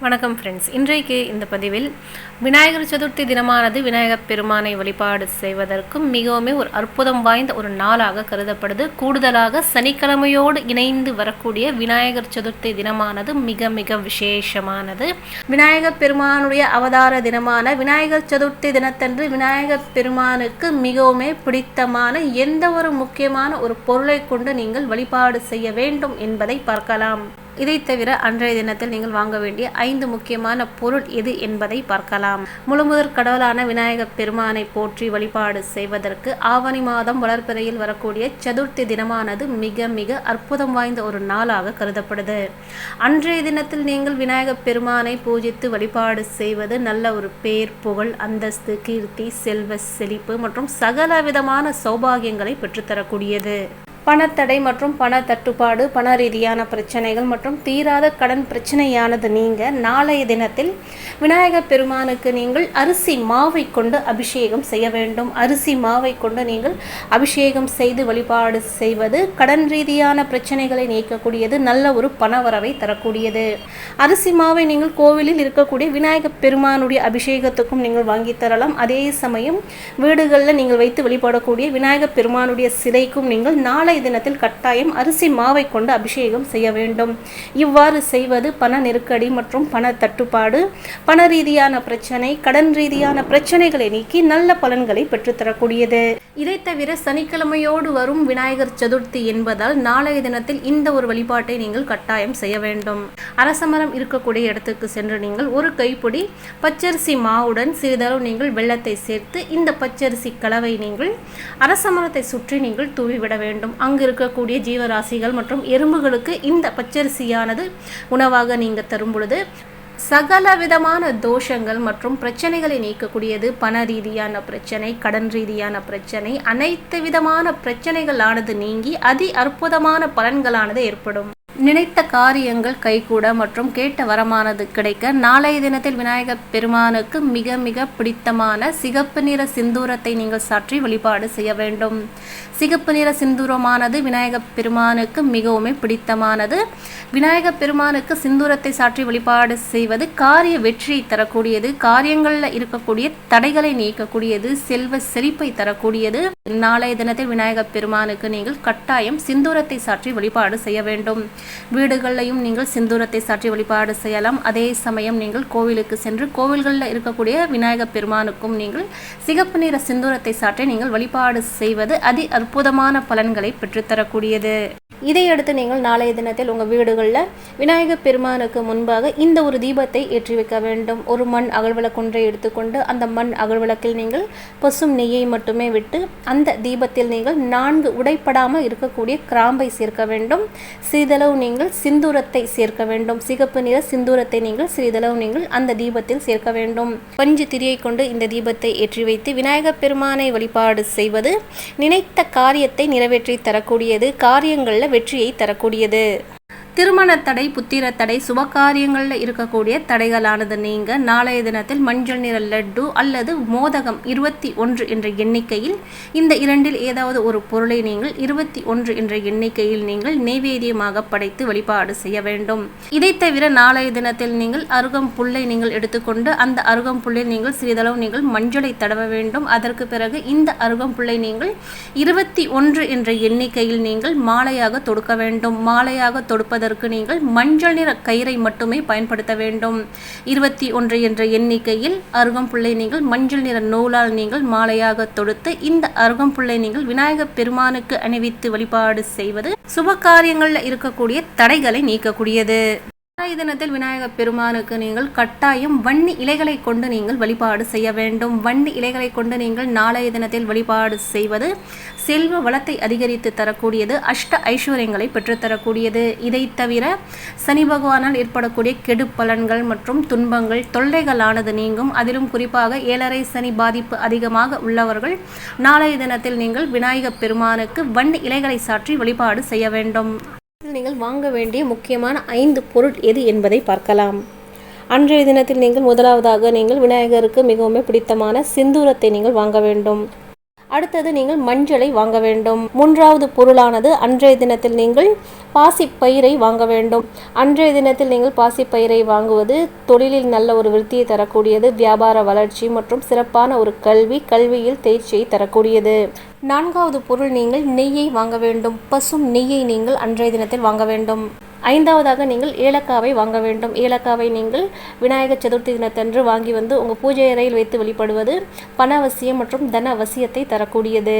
வணக்கம் ஃப்ரெண்ட்ஸ் இன்றைக்கு இந்த பதிவில் விநாயகர் சதுர்த்தி தினமானது விநாயகப் பெருமானை வழிபாடு செய்வதற்கும் மிகவும் ஒரு அற்புதம் வாய்ந்த ஒரு நாளாக கருதப்படுது. கூடுதலாக சனிக்கிழமையோடு இணைந்து வரக்கூடிய விநாயகர் சதுர்த்தி தினமானது மிக மிக விசேஷமானது. விநாயகப் பெருமானுடைய அவதார தினமான விநாயகர் சதுர்த்தி தினத்தன்று விநாயகப் பெருமானுக்கு மிகவும் பிடித்தமான எந்த ஒரு முக்கியமான ஒரு பொருளை கொண்டு நீங்கள் வழிபாடு செய்ய வேண்டும் என்பதை பார்க்கலாம். இதை தவிர அன்றைய தினத்தில் நீங்கள் வாங்க வேண்டிய ஐந்து முக்கியமான பொருள் எது என்பதை பார்க்கலாம். முழுமுதற் கடவுளான விநாயகப் பெருமானை போற்றி வழிபாடு செய்வதற்கு ஆவணி மாதம் வளர்ப்பிறையில் வரக்கூடிய சதுர்த்தி தினமானது மிக மிக அற்புதம் வாய்ந்த ஒரு நாளாக கருதப்படுது. அன்றைய தினத்தில் நீங்கள் விநாயகப் பெருமானை பூஜித்து வழிபாடு செய்வது நல்ல ஒரு பேர் புகழ் அந்தஸ்து கீர்த்தி செல்வ செழிப்பு மற்றும் சகல விதமான சௌபாகியங்களை பெற்றுத்தரக்கூடியது. பணத்தடை மற்றும் பண தட்டுப்பாடு பண ரீதியான பிரச்சனைகள் மற்றும் தீராத கடன் பிரச்சனையானது நீங்க நாளைய தினத்தில் விநாயகர் பெருமானுக்கு நீங்கள் அரிசி மாவை கொண்டு அபிஷேகம் செய்ய வேண்டும். அரிசி மாவை கொண்டு நீங்கள் அபிஷேகம் செய்து வழிபாடு செய்வது கடன் ரீதியான பிரச்சனைகளை நீக்கக்கூடியது நல்ல ஒரு பணவரவை தரக்கூடியது. அரிசி மாவை நீங்கள் கோவிலில் இருக்கக்கூடிய விநாயகர் பெருமானுடைய அபிஷேகத்துக்கும் நீங்கள் வாங்கி தரலாம். அதே சமயம் வீடுகளில் நீங்கள் வைத்து வழிபடக்கூடிய விநாயகர் பெருமானுடைய சிலைக்கும் நீங்கள் நாளை விவசாய தினத்தில் கட்டாயம் அரிசி மாவை கொண்டு அபிஷேகம் செய்ய வேண்டும். இவ்வாறு செய்வது பண நெருக்கடி மற்றும் பண தட்டுப்பாடு பண ரீதியான பிரச்சனை கடன் ரீதியான பிரச்சனைகளை நீக்கி நல்ல பலன்களை பெற்றுத்தரக்கூடியது. இதை தவிர சனிக்கிழமையோடு வரும் விநாயகர் சதுர்த்தி என்பதால் நாளைய தினத்தில் இந்த ஒரு வழிபாட்டை நீங்கள் கட்டாயம் செய்ய வேண்டும். அரசமரம் இருக்கக்கூடிய இடத்துக்கு சென்று நீங்கள் ஒரு கைப்பொடி பச்சரிசி மாவுடன் சிறிதளவு நீங்கள் வெள்ளத்தை சேர்த்து இந்த பச்சரிசி கலவை நீங்கள் அரசமரத்தை சுற்றி நீங்கள் தூவிவிட வேண்டும். அங்கு இருக்கக்கூடிய ஜீவராசிகள் மற்றும் எறும்புகளுக்கு இந்த பச்சரிசியானது உணவாக நீங்கள் தரும் பொழுது சகல விதமான தோஷங்கள் மற்றும் பிரச்சனைகளை நீக்கக்கூடியது பண ரீதியான பிரச்சனை கடன் ரீதியான பிரச்சனை அனைத்து விதமான பிரச்சனைகளானது நீங்கி அதி அற்புதமான பலன்களானது ஏற்படும். நினைத்த காரியங்கள் கைகூட மற்றும் கேட்ட வரமானது கிடைக்க நாளைய தினத்தில் விநாயகர் பெருமானுக்கு மிக மிக பிடித்தமான சிகப்பு நிற சிந்தூரத்தை நீங்கள் சாற்றி வழிபாடு செய்ய வேண்டும். சிகப்பு நிற சிந்தூரமானது விநாயகர் பெருமானுக்கு மிகவும் பிடித்தமானது. விநாயகர் பெருமானுக்கு சிந்தூரத்தை சாற்றி வழிபாடு செய்வது காரிய வெற்றியை தரக்கூடியது காரியங்களில் இருக்கக்கூடிய தடைகளை நீக்கக்கூடியது செல்வ செழிப்பை தரக்கூடியது. நாளைய தினத்தில் விநாயகர் பெருமானுக்கு நீங்கள் கட்டாயம் சிந்தூரத்தை சாற்றி வழிபாடு செய்ய வேண்டும். வீடுகளிலையும் நீங்கள் சிந்தூரத்தை சாற்றி வழிபாடு செய்யலாம். அதே சமயம் நீங்கள் கோவிலுக்கு சென்று கோவில்களில் இருக்கக்கூடிய விநாயகப் பெருமானுக்கும் நீங்கள் சிகப்பு நிற சிந்தூரத்தை சாற்றி நீங்கள் வழிபாடு செய்வது அதி அற்புதமான பலன்களை பெற்றுத்தரக்கூடியது. இதையடுத்து நீங்கள் நாளைய தினத்தில் உங்கள் வீடுகளில் விநாயகர் பெருமானுக்கு முன்பாக இந்த ஒரு தீபத்தை ஏற்றி வைக்க வேண்டும். ஒரு மண் அகழ்விளக்குன்றை எடுத்துக்கொண்டு அந்த மண் அகழ்விளக்கில் நீங்கள் பசும் நெய்யை மட்டுமே விட்டு அந்த தீபத்தில் நீங்கள் நான்கு உடைப்படாமல் இருக்கக்கூடிய கிராம்பை சேர்க்க வேண்டும். சிறிதளவு நீங்கள் சிந்தூரத்தை சேர்க்க வேண்டும். சிகப்பு நிற சிந்தூரத்தை நீங்கள் சிறிதளவு நீங்கள் அந்த தீபத்தில் சேர்க்க வேண்டும். பஞ்சு திரியை கொண்டு இந்த தீபத்தை ஏற்றி வைத்து விநாயகர் பெருமானை வழிபாடு செய்வது நினைத்த காரியத்தை நிறைவேற்றி தரக்கூடியது. காரியங்களில் வெற்றியை தரக்கூடியது. திருமண தடை புத்திர தடை சுபகாரியங்களில் இருக்கக்கூடிய தடைகளானது நீங்க நாளைய தினத்தில் மஞ்சள் நிற லட்டு அல்லது மோதகம் இருபத்தி ஒன்று என்ற எண்ணிக்கையில் இந்த இரண்டில் ஏதாவது ஒரு பொருளை நீங்கள் இருபத்தி ஒன்று என்ற எண்ணிக்கையில் நீங்கள் நெய்வேதியமாக படைத்து வழிபாடு செய்ய வேண்டும். இதை தவிர நாளைய தினத்தில் நீங்கள் அருகம் புல்லை நீங்கள் எடுத்துக்கொண்டு அந்த அருகம் புல்லை நீங்கள் சிறிதளவு நீங்கள் மஞ்சளை தடவ வேண்டும். அதற்கு பிறகு இந்த அருகம் புல்லை நீங்கள் இருபத்தி ஒன்று என்ற எண்ணிக்கையில் நீங்கள் மாலையாக தொடுக்க வேண்டும். மாலையாக தொடுப்பதற்கு செய்வதற்கு நீங்கள் மஞ்சள் நிற கயிறை மட்டுமே பயன்படுத்த வேண்டும். இருபத்தி ஒன்று என்ற எண்ணிக்கையில் அருகம்புள்ளை நீங்கள் மஞ்சள் நிற நூலால் நீங்கள் மாலையாக தொடுத்து இந்த அருகம்புள்ளை நீங்கள் விநாயகர் பெருமானுக்கு அணிவித்து வழிபாடு செய்வது சுப காரியங்களில் இருக்கக்கூடிய தடைகளை நீக்கக்கூடியது. நாளைய தினத்தில் விநாயகர் பெருமானுக்கு நீங்கள் கட்டாயம் வன்னி இலைகளை கொண்டு நீங்கள் வழிபாடு செய்ய வேண்டும். வன்னி இலைகளை கொண்டு நீங்கள் நாளைய தினத்தில் வழிபாடு செய்வது செல்வ வளத்தை அதிகரித்து தரக்கூடியது அஷ்ட ஐஸ்வர்யங்களை பெற்றுத்தரக்கூடியது இதை தவிர சனி பகவானால் ஏற்படக்கூடிய கெடு பலன்கள் மற்றும் துன்பங்கள் தொல்லைகளானது நீங்கும். அதிலும் குறிப்பாக ஏழரை சனி பாதிப்பு அதிகமாக உள்ளவர்கள் நாளைய தினத்தில் நீங்கள் விநாயகர் பெருமானுக்கு வன்னி இலைகளை சாற்றி வழிபாடு செய்ய வேண்டும். நீங்கள் வாங்க வேண்டிய முக்கியமான ஐந்து பொருள் எது என்பதை பார்க்கலாம். அன்றைய தினத்தில் நீங்கள் முதலாவதாக நீங்கள் விநாயகருக்கு மிகவும் பிடித்தமான சிந்தூரத்தை நீங்கள் வாங்க வேண்டும். அடுத்தது நீங்கள் மஞ்சளை வாங்க வேண்டும். மூன்றாவது பொருளானது அன்றைய தினத்தில் நீங்கள் பாசிப்பயிரை வாங்க வேண்டும். அன்றைய தினத்தில் நீங்கள் பாசிப்பயிரை வாங்குவது தொழிலில் நல்ல ஒரு விருத்தியை தரக்கூடியது வியாபார வளர்ச்சி மற்றும் சிறப்பான ஒரு கல்வி கல்வியில் தேர்ச்சியை தரக்கூடியது. நான்காவது பொருள் நீங்கள் நெய்யை வாங்க வேண்டும். பசும் நெய்யை நீங்கள் அன்றைய தினத்தில் வாங்க வேண்டும். ஐந்தாவதாக நீங்கள் ஏலக்காவை வாங்க வேண்டும். ஏலக்காவை நீங்கள் விநாயகர் சதுர்த்தி தினத்தன்று வாங்கி வந்து உங்கள் பூஜை அறையில் வைத்து வெளிப்படுவது பண அவசியம் மற்றும் தன அவசியத்தை தரக்கூடியது.